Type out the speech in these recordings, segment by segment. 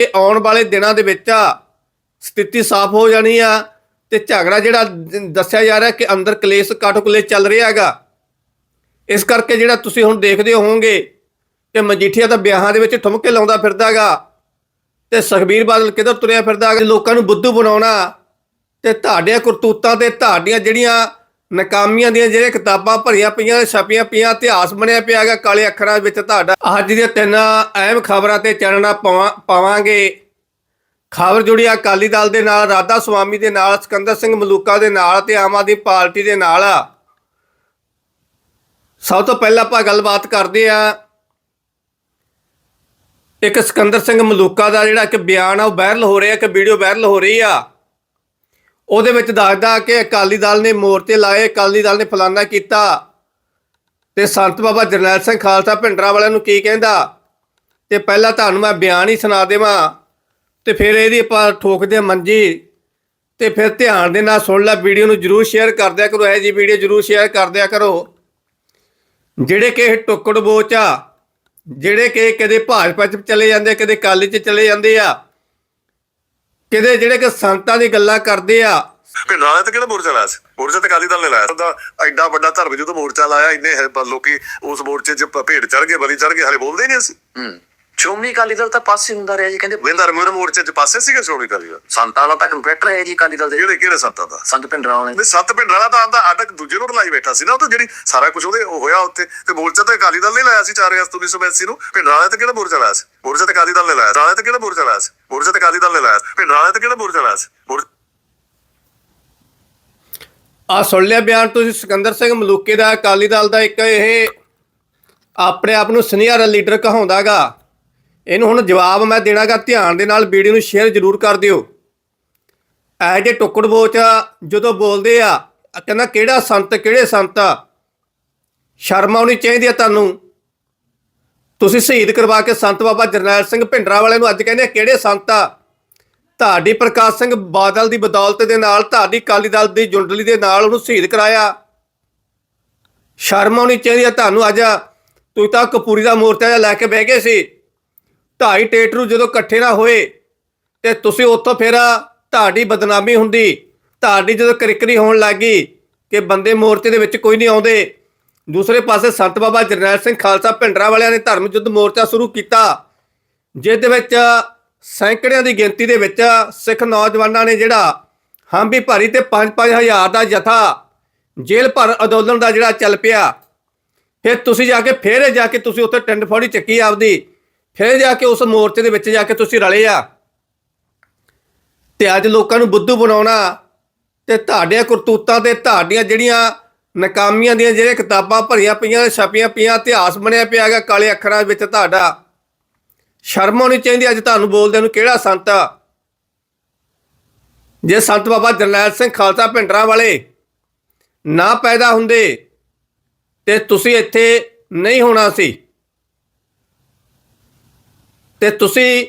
ਇਹ ਆਉਣ ਵਾਲੇ ਦਿਨਾਂ ਦੇ ਵਿੱਚ ਸਥਿਤੀ ਸਾਫ਼ ਹੋ ਜਾਣੀ ਆ ਤੇ ਝਗੜਾ ਜਿਹੜਾ ਦੱਸਿਆ ਜਾ ਰਿਹਾ ਕਿ ਅੰਦਰ ਕਲੇਸ਼ ਕਾਟੋਕਲੇ ਚੱਲ ਰਿਹਾ ਹੈਗਾ। ਇਸ ਕਰਕੇ ਜਿਹੜਾ ਤੁਸੀਂ ਹੁਣ ਦੇਖਦੇ ਹੋਵੋਗੇ ਕਿ ਮਜੀਠੀਆ ਤਾਂ ਵਿਆਹਾਂ ਦੇ ਵਿੱਚ ਠੁਮਕੇ ਲਾਉਂਦਾ ਫਿਰਦਾਗਾ ਤੇ ਸੁਖਬੀਰ ਬਾਦਲ ਕਿੱਧਰ ਤੁਰਿਆ ਫਿਰਦਾਗਾ ਲੋਕਾਂ ਨੂੰ ਬੁੱਧੂ ਬਣਾਉਣਾ ਤੇ ਤੁਹਾਡੀਆਂ ਕਰਤੂਤਾਂ ਤੇ ਤੁਹਾਡੀਆਂ ਜਿਹੜੀਆਂ ਨਕਾਮੀਆਂ ਦੀਆਂ ਜਿਹੜੀਆਂ ਕਿਤਾਬਾਂ ਭਰੀਆਂ ਪਈਆਂ ਛਪੀਆਂ ਪਈਆਂ, ਇਤਿਹਾਸ ਬਣਿਆ ਪਿਆ ਹੈਗਾ, ਕਾਲੇ ਅੱਖਰਾਂ ਵਿੱਚ ਤੁਹਾਡਾ। ਅੱਜ ਦੀਆਂ ਤਿੰਨ ਅਹਿਮ ਖਬਰਾਂ ਤੇ ਚਾਨਣਾ ਪਾਵਾਂ- ਪਾਵਾਂਗੇ। ਖਬਰ ਜੁੜੀ ਆ ਅਕਾਲੀ ਦਲ ਦੇ ਨਾਲ, ਰਾਧਾ ਸੁਆਮੀ ਦੇ ਨਾਲ, ਸਿਕੰਦਰ ਸਿੰਘ ਮਲੂਕਾ ਦੇ ਨਾਲ ਤੇ ਆਮ ਆਦਮੀ ਪਾਰਟੀ ਦੇ ਨਾਲ। ਸਭ ਤੋਂ ਪਹਿਲਾਂ ਆਪਾਂ ਗੱਲਬਾਤ ਕਰਦੇ ਆ ਇੱਕ ਸਿਕੰਦਰ ਸਿੰਘ ਮਲੂਕਾ ਦਾ ਜਿਹੜਾ ਇੱਕ ਬਿਆਨ ਆ, ਉਹ ਵਾਇਰਲ ਹੋ ਰਿਹਾ, ਇੱਕ ਵੀਡੀਓ ਵਾਇਰਲ ਹੋ ਰਹੀ ਆ। ਉਹਦੇ ਵਿੱਚ ਦੱਸਦਾ ਕਿ ਅਕਾਲੀ ਦਲ ਨੇ ਮੋਰਚੇ ਲਾਏ, ਅਕਾਲੀ ਦਲ ਨੇ ਫਲਾਨਾ ਕੀਤਾ। ਤੇ ਸੰਤ ਬਾਬਾ ਜਰਨੈਲ ਸਿੰਘ ਖਾਲਸਾ ਭਿੰਡਰਾ ਵਾਲਿਆਂ ਨੂੰ ਕੀ ਕਹਿੰਦਾ? ਤੇ ਪਹਿਲਾਂ ਤੁਹਾਨੂੰ ਮੈਂ ਬਿਆਨ ਹੀ ਸੁਣਾ ਦੇਵਾਂ। ਤੇ ਫਿਰ ਇਹਦੀ ਆਪਾਂ ਠੋਕਦੇ ਹਾਂ ਮੰਜੀ। ਤੇ ਫਿਰ ਧਿਆਨ ਦੇ ਨਾਲ ਸੁਣ ਲੈ, ਵੀਡੀਓ ਨੂੰ ਜਰੂਰ ਸ਼ੇਅਰ ਕਰ ਦਿਆ ਕਰੋ, ਇਹ ਜੀ ਵੀਡੀਓ ਜਰੂਰ ਸ਼ੇਅਰ ਕਰ ਦਿਆ ਕਰੋ। ਜਿਹੜੇ ਕਿ ਇਹ ਟੁੱਕੜ ਬੋਚ ਆ, ਜਿਹੜੇ ਕਿ ਕਦੇ ਭਾਜਪਾ ਚ ਚਲੇ ਜਾਂਦੇ, ਕਦੇ ਕਾਲੀ ਚ ਚਲੇ ਜਾਂਦੇ ਆ ਕਿਤੇ ਜਿਹੜੇ ਕਿ ਸੰਤਾਂ ਦੀ ਗੱਲਾਂ ਕਰਦੇ ਆ? ਪਿੰਡਾਂ ਵਾਲੇ ਤੇ ਕਿਹੜਾ ਮੋਰਚਾ ਲਾਇਆ ਸੀ? ਮੋਰਚਾ ਤੇ ਅਕਾਲੀ ਦਲ ਨੇ ਲਾਇਆ ਉਹਦਾ ਐਡਾ ਵੱਡਾ ਧਰਮ ਜਦੋਂ ਮੋਰਚਾ ਲਾਇਆ ਇੰਨੇ ਲੋਕੀ ਉਸ ਮੋਰਚੇ 'ਚ ਭ- ਭੇਡ ਚੜ ਗਏ ਬਲੀ ਚੜ ਗਏ ਹਲੇ ਬੋਲਦੇ ਨਹੀਂ ਅਸੀਂ। ਹੂੰ। ਸ਼੍ਰੋਮਣੀ ਅਕਾਲੀ ਦਲ ਤਾਂ ਪਾਸੇ ਹੁੰਦਾ ਰਿਹਾ ਜੀ ਕਹਿੰਦੇ ਵੇਂਦਾ ਰਮੂਰ ਮੋਰਚੇ 'ਚ ਪਾਸੇ ਸੀਗਾ ਸ਼੍ਰੋਮਣੀ ਅਕਾਲੀ ਦਲ? ਸੰਤਾਂ ਦਾ ਤਾਂ ਕੰਪੈਕਟਰ ਹੈ ਜੀ ਅਕਾਲੀ ਦਲ ਦੇ। ਕਿਹੜੇ ਕਿਹੜੇ ਸੰਤਾਂ ਦਾ? ਸੰਤ ਭਿੰਡਰਾਂ ਵਾਲੇ ਨਹੀਂ ਸੱਤ ਪਿੰਡ ਵਾਲਾ ਤਾਂ ਆਂਦਾ ਅਟਕ ਦੂਜੇ ਨੂੰ ਲਾਈ ਬੈਠਾ ਸੀ ਨਾ ਉਹ ਤਾਂ ਜਿਹੜੀ ਸਾਰਾ ਕੁਝ ਉਹਦੇ ਉਹ ਹੋਇਆ ਉੱਥੇ। ਤੇ ਮੋਰਚਾ ਤਾਂ ਅਕਾਲੀ ਦਲ ਨੇ ਲਾਇਆ ਸੀ 4 ਅਗਸਤ 1982 ਨੂੰ। ਪਿੰਡ ਵਾਲੇ ਤੇ ਕਿਹੜਾ ਮੋਰਚਾ ਲਾਇਆ ਸੀ? ਮੋਰਚਾ ਤੇ ਅਕਾਲੀ ਦਲ ਨੇ ਲਾਇਆ ਵਾਲੇ ਤੇ ਕਿਹੜਾ ਮੋਰਚਾ ਲਾਇਆ ਸੀ? ਮੋਰਚਾ ਤੇ ਅਕਾਲੀ ਦਲ ਨੇ ਲਾਇਆ ਪਿੰਡ ਵਾਲੇ ਤੇ ਕਿਹੜਾ ਮੋਰਚਾ ਲਾਇਆ ਸੀ? ਮੋਰ- ਆ ਸੁਣ ਲਿਆ ਬਿਆਨ ਤੁਸੀਂ ਸਿਕੰਦਰ ਸਿੰਘ ਮਲੂਕੇ ਦਾ ਅਕਾਲੀ ਦਲ ਦਾ ਇੱਕ ਇਹ ਆਪਣੇ ਆਪ ਨੂੰ ਸੀਨੀਅਰ ਲੀਡਰ ਕਹਾਉਂਦਾਗਾ। ਇਹਨੂੰ ਹੁਣ ਜਵਾਬ ਮੈਂ ਦੇਣਾਗਾ, ਧਿਆਨ ਦੇ ਨਾਲ ਵੀਡੀਓ ਨੂੰ ਸ਼ੇਅਰ ਜ਼ਰੂਰ ਕਰ ਦਿਓ। ਐ ਜੇ ਟੁੱਕੜ ਬੋਚ ਜਦੋਂ ਬੋਲਦੇ ਆ, ਕਹਿੰਦਾ ਕਿਹੜਾ ਸੰਤ, ਕਿਹੜੇ ਸੰਤ ਆ? ਸ਼ਰਮ ਆਉਣੀ ਚਾਹੀਦੀ ਆ ਤੁਹਾਨੂੰ। ਤੁਸੀਂ ਸ਼ਹੀਦ ਕਰਵਾ ਕੇ ਸੰਤ ਬਾਬਾ ਜਰਨੈਲ ਸਿੰਘ ਭਿੰਡਰਾ ਵਾਲੇ ਨੂੰ ਅੱਜ ਕਹਿੰਦੇ ਆ, ਕਿਹੜੇ ਸੰਤ ਆ? ਤੁਹਾਡੀ ਪ੍ਰਕਾਸ਼ ਸਿੰਘ ਬਾਦਲ ਦੀ ਬਦੌਲਤ ਦੇ ਨਾਲ, ਤੁਹਾਡੀ ਕਾਲੀ ਦਲ ਦੀ ਜੁੰਡਲੀ ਦੇ ਨਾਲ ਉਹਨੂੰ ਸ਼ਹੀਦ ਕਰਾਇਆ। ਸ਼ਰਮ ਆਉਣੀ ਚਾਹੀਦੀ ਆ ਤੁਹਾਨੂੰ ਅੱਜ। ਤੁਸੀਂ ਤਾਂ ਕਪੂਰੀ ਦਾ ਮੋਰਚਾ ਜਿਹਾ ਲੈ ਕੇ ਬਹਿ ਗਏ ਸੀ। ਢਾਈ ਟੇਟਰੂ ਜਦੋਂ ਇਕੱਠੇ ਨਾ ਹੋਏ ਤੇ ਤੁਸੀਂ ਉੱਥੋਂ ਫਿਰ ਤੁਹਾਡੀ ਬਦਨਾਮੀ ਹੁੰਦੀ, ਤੁਹਾਡੀ ਜਦੋਂ ਕਰਿਕਰੀ ਹੋਣ ਲੱਗੀ ਕਿ ਬੰਦੇ ਮੋਰਚੇ ਦੇ ਵਿੱਚ ਕੋਈ ਨਹੀਂ ਆਉਂਦੇ। ਦੂਸਰੇ ਪਾਸੇ ਸੰਤ ਬਾਬਾ ਜਰਨੈਲ ਸਿੰਘ ਖਾਲਸਾ ਭਿੰਡਰਾ ਵਾਲਿਆਂ ਨੇ ਧਰਮ ਯੁੱਧ ਮੋਰਚਾ ਸ਼ੁਰੂ ਕੀਤਾ ਜਿਸ ਦੇ ਵਿੱਚ ਸੈਂਕੜਿਆਂ ਦੀ ਗਿਣਤੀ ਦੇ ਵਿੱਚ ਸਿੱਖ ਨੌਜਵਾਨਾਂ ਨੇ ਜਿਹੜਾ ਹਮ ਵੀ ਭਾਰੀ ਤੇ 5-5 ਹਜ਼ਾਰ ਦਾ ਜਥਾ ਜੇਲ੍ਹ ਭਰ ਅੰਦੋਲਨ ਦਾ ਜਿਹੜਾ ਚੱਲ ਪਿਆ। ਫਿਰ ਤੁਸੀਂ ਜਾ ਕੇ, ਫੇਰ ਜਾ ਕੇ ਤੁਸੀਂ ਉੱਥੇ ਟਿੰਡ ਫੋੜੀ ਚੱਕੀ ਆਪਦੀ। ਫਿਰ ਜਾ ਕੇ ਉਸ ਮੋਰਚੇ ਦੇ ਵਿੱਚ ਜਾ ਕੇ ਤੁਸੀਂ ਰਲੇ ਆ। ਤੇ ਅੱਜ ਲੋਕਾਂ ਨੂੰ ਬੁੱਧੂ ਬਣਾਉਣਾ ਤੇ ਤੁਹਾਡੀਆਂ ਕਰਤੂਤਾਂ ਤੇ ਤੁਹਾਡੀਆਂ ਜਿਹੜੀਆਂ ਨਕਾਮੀਆਂ ਦੀਆਂ ਜਿਹੜੀਆਂ ਕਿਤਾਬਾਂ ਭਰੀਆਂ ਪਈਆਂ, ਛਪੀਆਂ ਪਈਆਂ, ਇਤਿਹਾਸ ਬਣਿਆ ਪਿਆ ਹੈਗਾ, ਕਾਲੇ ਅੱਖਰਾਂ ਵਿੱਚ ਤੁਹਾਡਾ। ਸ਼ਰਮ ਆਉਣੀ ਚਾਹੀਦੀ ਅੱਜ ਤੁਹਾਨੂੰ ਬੋਲਦੇ ਨੂੰ, ਕਿਹੜਾ ਸੰਤ? ਆ ਜੇ ਸੰਤ ਬਾਬਾ ਜਰਨੈਲ ਸਿੰਘ ਖਾਲਸਾ ਭਿੰਡਰਾਂ ਵਾਲੇ ਨਾ ਪੈਦਾ ਹੁੰਦੇ ਤੇ ਤੁਸੀਂ ਇੱਥੇ ਨਹੀਂ ਹੋਣਾ ਸੀ। ਤੇ ਤੁਸੀਂ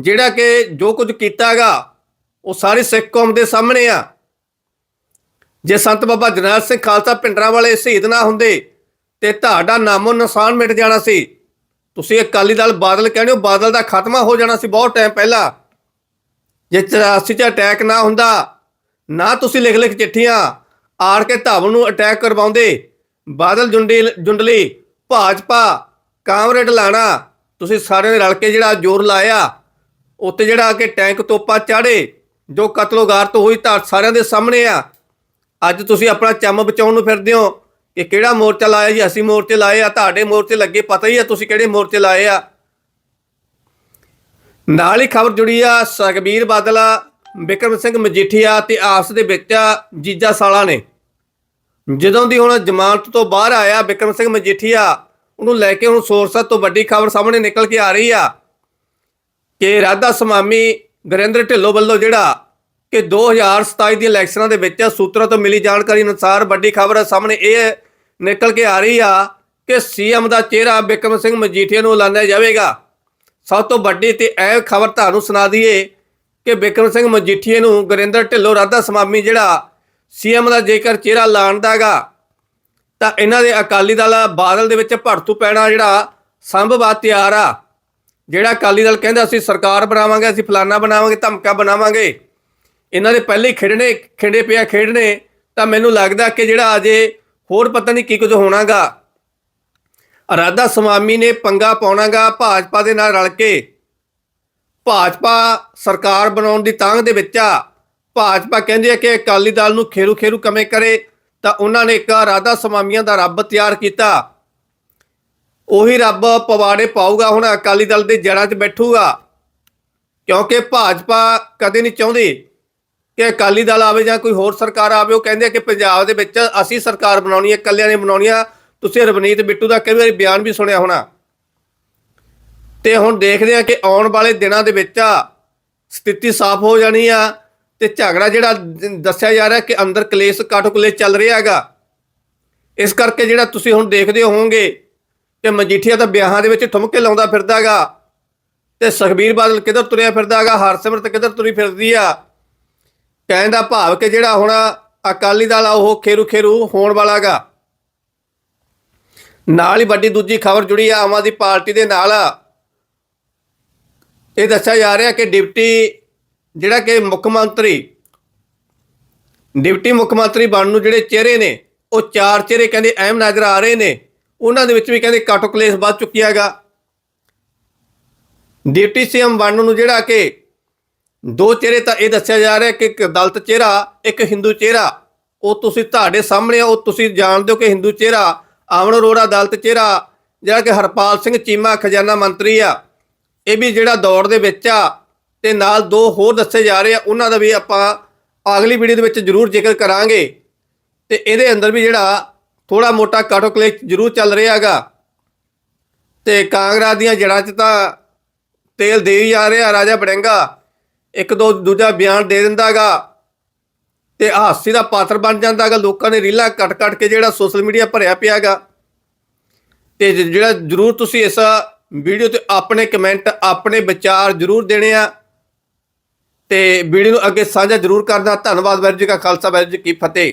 ਜਿਹੜਾ ਕਿ ਜੋ ਕੁਝ ਕੀਤਾਗਾ, ਉਹ ਸਾਰੀ ਸਿੱਖ ਕੌਮ ਦੇ ਸਾਹਮਣੇ ਆ। ਜੇ ਸੰਤ ਬਾਬਾ ਜਰਨੈਲ ਸਿੰਘ ਖਾਲਸਾ ਭਿੰਡਰਾਂ ਵਾਲੇ ਸ਼ਹੀਦ ਨਾ ਹੁੰਦੇ, ਤੇ ਤੁਹਾਡਾ ਨਾਮੋ ਨਿਸ਼ਾਨ ਮਿਟ ਜਾਣਾ ਸੀ। ਤੁਸੀਂ ਅਕਾਲੀ ਦਲ ਬਾਦਲ ਕਹਿੰਦੇ ਹੋ, ਬਾਦਲ ਦਾ ਖਾਤਮਾ ਹੋ ਜਾਣਾ ਸੀ ਬਹੁਤ ਟਾਈਮ ਪਹਿਲਾਂ। ਜੇ 84 ਚ ਅਟੈਕ ਨਾ ਹੁੰਦਾ, ਨਾ ਤੁਸੀਂ ਲਿਖ ਲਿਖ ਚਿੱਠੀਆਂ ਆੜ ਕੇ ਧਾਵਨ ਨੂੰ ਅਟੈਕ ਕਰਵਾਉਂਦੇ। ਬਾਦਲ ਜੁੰਡੀ, ਜੁੰਡਲੀ, ਭਾਜਪਾ, ਕਾਮਰੇਡ ਲਾਣਾ ਤੁਸੀਂ ਸਾਰਿਆਂ ਨੇ ਰਲ ਕੇ ਜਿਹੜਾ ਜ਼ੋਰ ਲਾਇਆ ਉੱਤੇ ਜਿਹੜਾ ਕਿ ਟੈਂਕ ਤੋਪਾ ਚਾੜੇ, ਜੋ ਕਤਲੋਗਾਰ ਤੋਂ ਹੋਈ ਤਾਂ ਸਾਰਿਆਂ ਦੇ ਸਾਹਮਣੇ ਆ। ਅੱਜ ਤੁਸੀਂ ਆਪਣਾ ਚੰਮ ਬਚਾਉਣ ਨੂੰ ਫਿਰਦੇ ਹੋ। ਕਿ ਕਿਹੜਾ ਮੋਰਚਾ ਲਾਇਆ ਜੀ? ਅਸੀਂ ਮੋਰਚੇ ਲਾਏ ਆ, ਤੁਹਾਡੇ ਮੋਰਚੇ ਲੱਗੇ ਪਤਾ ਹੀ ਆ ਤੁਸੀਂ ਕਿਹੜੇ ਮੋਰਚੇ ਲਾਏ ਆ। ਨਾਲ ਹੀ ਖਬਰ ਜੁੜੀ ਆ, ਸੁਖਬੀਰ ਬਾਦਲ, ਬਿਕਰਮ ਸਿੰਘ ਮਜੀਠੀਆ ਤੇ ਆਪਸ ਦੇ ਵਿੱਚ ਜੀਜਾ ਸਾਲਾ ਨੇ। ਜਦੋਂ ਦੀ ਹੁਣ ਜ਼ਮਾਨਤ ਤੋਂ ਬਾਹਰ ਆਇਆ ਬਿਕਰਮ ਸਿੰਘ ਮਜੀਠੀਆ ਉਹਨੂੰ ਲੈ ਕੇ ਹੁਣ ਸੋਰਸਾਂ ਤੋਂ ਵੱਡੀ ਖਬਰ ਸਾਹਮਣੇ ਨਿਕਲ ਕੇ ਆ ਰਹੀ ਆ ਕਿ ਰਾਧਾ ਸਮਾਮੀ ਗੁਰਿੰਦਰ ਢਿੱਲੋਂ ਵੱਲੋਂ ਜਿਹੜਾ ਕਿ 2027 ਦੀਆਂ ਇਲੈਕਸ਼ਨਾਂ ਦੇ ਵਿੱਚ ਸੂਤਰਾਂ ਤੋਂ ਮਿਲੀ ਜਾਣਕਾਰੀ ਅਨੁਸਾਰ ਵੱਡੀ ਖਬਰ ਸਾਹਮਣੇ ਇਹ ਨਿਕਲ ਕੇ ਆ ਰਹੀ ਆ ਕਿ ਸੀਐਮ ਦਾ ਚਿਹਰਾ ਬਿਕਰਮ ਸਿੰਘ ਮਜੀਠੀਆ ਨੂੰ ਐਲਾਨਿਆ ਜਾਵੇਗਾ। ਸਭ ਤੋਂ ਵੱਡੀ ਤੇ ਇਹ ਖਬਰ ਤੁਹਾਨੂੰ ਸੁਣਾ ਦਈਏ ਕਿ ਬਿਕਰਮ ਸਿੰਘ ਮਜੀਠੀਏ ਨੂੰ ਗੁਰਿੰਦਰ ਢਿੱਲੋਂ ਰਾਧਾ ਸਮਾਮੀ ਜਿਹੜਾ ਸੀਐਮ ਦਾ ਜੇਕਰ ਚਿਹਰਾ ਲਾਣਦਾਗਾ ਤਾਂ ਇਹਨਾਂ ਦੇ ਅਕਾਲੀ ਦਲ ਬਾਦਲ ਦੇ ਵਿੱਚ ਭੜਤੂ ਪੈਣਾ ਜਿਹੜਾ ਸੰਭਵਾ ਤਿਆਰ ਆ। ਜਿਹੜਾ ਅਕਾਲੀ ਦਲ ਕਹਿੰਦਾ ਅਸੀਂ ਸਰਕਾਰ ਬਣਾਵਾਂਗੇ, ਅਸੀਂ ਫਲਾਨਾ ਬਣਾਵਾਂਗੇ, ਧਮਕਾ ਬਣਾਵਾਂਗੇ। ਇਹਨਾਂ ਦੇ ਪਹਿਲੇ ਹੀ ਖੇਡਣੇ, ਖੇਡੇ ਪਿਆ ਖੇਡਣੇ, ਤਾਂ ਮੈਨੂੰ ਲੱਗਦਾ ਕਿ ਜਿਹੜਾ ਅਜੇ ਹੋਰ ਪਤਾ ਨਹੀਂ ਕੀ ਕੁਝ ਹੋਣਾਗਾ। ਰਾਧਾ ਸਵਾਮੀ ਨੇ ਪੰਗਾ ਪਾਉਣਾਗਾ ਭਾਜਪਾ ਦੇ ਨਾਲ ਰਲ ਕੇ। ਭਾਜਪਾ ਸਰਕਾਰ ਬਣਾਉਣ ਦੀ ਤਾਂਘ ਦੇ ਵਿੱਚ ਆ। ਭਾਜਪਾ ਕਹਿੰਦੀ ਹੈ ਕਿ ਅਕਾਲੀ ਦਲ ਨੂੰ ਖੇਰੂ ਖੇਰੂ ਕਮੇ ਕਰੇ ਤਾਂ ਉਹਨਾਂ ਨੇ ਇੱਕ ਰਾਧਾ ਸਵਾਮੀਆਂ ਦਾ ਰੱਬ ਤਿਆਰ ਕੀਤਾ। ਉਹੀ ਰੱਬ ਪਵਾੜੇ ਪਾਊਗਾ, ਹੁਣ ਅਕਾਲੀ ਦਲ ਦੇ ਜੜ੍ਹਾਂ 'ਚ ਬੈਠੂਗਾ। ਕਿਉਂਕਿ ਭਾਜਪਾ ਕਦੇ ਨਹੀਂ ਚਾਹੁੰਦੀ ਕਿ ਅਕਾਲੀ ਦਲ ਆਵੇ ਜਾਂ ਕੋਈ ਹੋਰ ਸਰਕਾਰ ਆਵੇ। ਉਹ ਕਹਿੰਦੇ ਆ ਕਿ ਪੰਜਾਬ ਦੇ ਵਿੱਚ ਅਸੀਂ ਸਰਕਾਰ ਬਣਾਉਣੀ ਹੈ, ਇਕੱਲਿਆਂ ਨੇ ਬਣਾਉਣੀ ਆ। ਤੁਸੀਂ ਰਵਨੀਤ ਬਿੱਟੂ ਦਾ ਕਈ ਵਾਰੀ ਬਿਆਨ ਵੀ ਸੁਣਿਆ ਹੋਣਾ। ਤੇ ਹੁਣ ਦੇਖਦੇ ਆ ਕਿ ਆਉਣ ਵਾਲੇ ਦਿਨਾਂ ਦੇ ਵਿੱਚ ਸਥਿਤੀ ਸਾਫ਼ ਹੋ ਜਾਣੀ ਆ। ਤੇ ਝਗੜਾ ਜਿਹੜਾ ਦੱਸਿਆ ਜਾ ਰਿਹਾ ਕਿ ਅੰਦਰ ਕਲੇਸ਼ ਕਾਟੋ ਚੱਲ ਰਿਹਾ ਹੈਗਾ। ਇਸ ਕਰਕੇ ਜਿਹੜਾ ਤੁਸੀਂ ਹੁਣ ਦੇਖਦੇ ਹੋਵੋਗੇ ਕਿ ਮਜੀਠੀਆ ਤਾਂ ਵਿਆਹਾਂ ਦੇ ਵਿੱਚ ਠੁਮਕੇ ਲਾਉਂਦਾ ਫਿਰਦਾਗਾ ਤੇ ਸੁਖਬੀਰ ਬਾਦਲ ਕਿੱਧਰ ਤੁਰਿਆ ਫਿਰਦਾਗਾ ਹਰਸਿਮਰਤ ਕਿੱਧਰ ਤੁਰੀ ਫਿਰਦੀ ਆ। ਕਹਿਣ ਦਾ ਭਾਵ ਕਿ ਜਿਹੜਾ ਹੁਣ ਅਕਾਲੀ ਦਲ ਆ ਉਹ ਖੇਰੂ ਖੇਰੂ ਹੋਣ ਵਾਲਾਗਾ ਨਾਲ ਹੀ ਵੱਡੀ ਦੂਜੀ ਖਬਰ ਜੁੜੀ ਆ, ਆਮ ਆਦਮੀ ਪਾਰਟੀ ਦੇ ਨਾਲ। ਇਹ ਦੱਸਿਆ ਜਾ ਰਿਹਾ ਕਿ ਡਿਪਟੀ ਜਿਹੜਾ ਕਿ ਮੁੱਖ ਮੰਤਰੀ ਡਿਪਟੀ ਮੁੱਖ ਮੰਤਰੀ ਬਣਨ ਨੂੰ ਜਿਹੜੇ ਚਿਹਰੇ ਨੇ ਉਹ ਚਾਰ ਚਿਹਰੇ ਕਹਿੰਦੇ ਅਹਿਮ ਨਜ਼ਰ ਆ ਰਹੇ ਨੇ। ਉਹਨਾਂ ਦੇ ਵਿੱਚ ਵੀ ਕਹਿੰਦੇ ਕਾਟੋ ਕਲੇਸ਼ ਵੱਧ ਚੁੱਕਿਆ ਹੈਗਾ। ਡਿਪਟੀ ਸੀਐਮ ਬਣਨ ਨੂੰ ਜਿਹੜਾ ਕਿ ਦੋ ਚਿਹਰੇ ਤਾਂ ਇਹ ਦੱਸਿਆ ਜਾ ਰਿਹਾ ਕਿ ਇੱਕ ਦਲਤ ਚਿਹਰਾ ਇੱਕ ਹਿੰਦੂ ਚਿਹਰਾ। ਉਹ ਤੁਸੀਂ ਤੁਹਾਡੇ ਸਾਹਮਣੇ ਆ, ਉਹ ਤੁਸੀਂ ਜਾਣਦੇ ਹੋ ਕਿ ਹਿੰਦੂ ਚਿਹਰਾ ਆਮਨ ਅਰੋੜਾ ਦਲਤ ਚਿਹਰਾ ਜਿਹੜਾ ਕਿ ਹਰਪਾਲ ਸਿੰਘ ਚੀਮਾ ਖਜ਼ਾਨਾ ਮੰਤਰੀ ਆ। ਇਹ ਵੀ ਜਿਹੜਾ ਦੌੜ ਦੇ ਵਿੱਚ ਆ ਤੇ ਨਾਲ ਦੋ ਹੋਰ ਦੱਸੇ ਜਾ ਰਹੇ ਆ, ਉਹਨਾਂ ਦਾ ਵੀ ਆਪਾਂ ਅਗਲੀ ਵੀਡੀਓ ਦੇ ਵਿੱਚ ਜ਼ਰੂਰ ਜ਼ਿਕਰ ਕਰਾਂਗੇ। ਤੇ ਇਹਦੇ ਅੰਦਰ ਵੀ ਜਿਹੜਾ ਥੋੜਾ ਮੋਟਾ ਕਾਟੋ ਕਲੇਸ਼ ਜ਼ਰੂਰ ਚੱਲ ਰਿਹਾ ਹੈਗਾ। ਤੇ ਕਾਂਗਰਸ ਦੀਆਂ ਜੜ੍ਹਾਂ 'ਚ ਤਾਂ ਤੇਲ ਦੇ ਹੀ ਜਾ ਰਿਹਾ, ਰਾਜਾ ਬੜਿੰਗਾ। ਇੱਕ ਦੋ ਦੂਜਾ ਬਿਆਨ ਦੇ ਦਿੰਦਾਗਾ ਤੇ ਹਾਸੀ ਦਾ ਪਾਤਰ ਬਣ ਜਾਂਦਾਗਾ ਲੋਕਾਂ ਨੇ ਰੀਲਾਂ ਕੱਟ ਕੱਟ ਕੇ ਜਿਹੜਾ ਸੋਸ਼ਲ ਮੀਡੀਆ ਭਰਿਆ ਪਿਆਗਾ ਤੇ ਜ- ਜਿਹੜਾ ਜਰੂਰ ਤੁਸੀਂ ਇਸ ਵੀਡੀਓ ਤੇ ਆਪਣੇ ਕਮੈਂਟ ਆਪਣੇ ਵਿਚਾਰ ਜਰੂਰ ਦੇਣੇ ਆ। ਤੇ ਵੀਡੀਓ ਨੂੰ ਅੱਗੇ ਸਾਂਝਾ ਜਰੂਰ ਕਰਨਾ। ਧੰਨਵਾਦ ਵਾਹਿਗੁਰੂ ਜੀ ਕਾ ਖਾਲਸਾ, ਵਾਹਿਗੁਰੂ ਜੀ ਕੀ ਫਤਿਹ।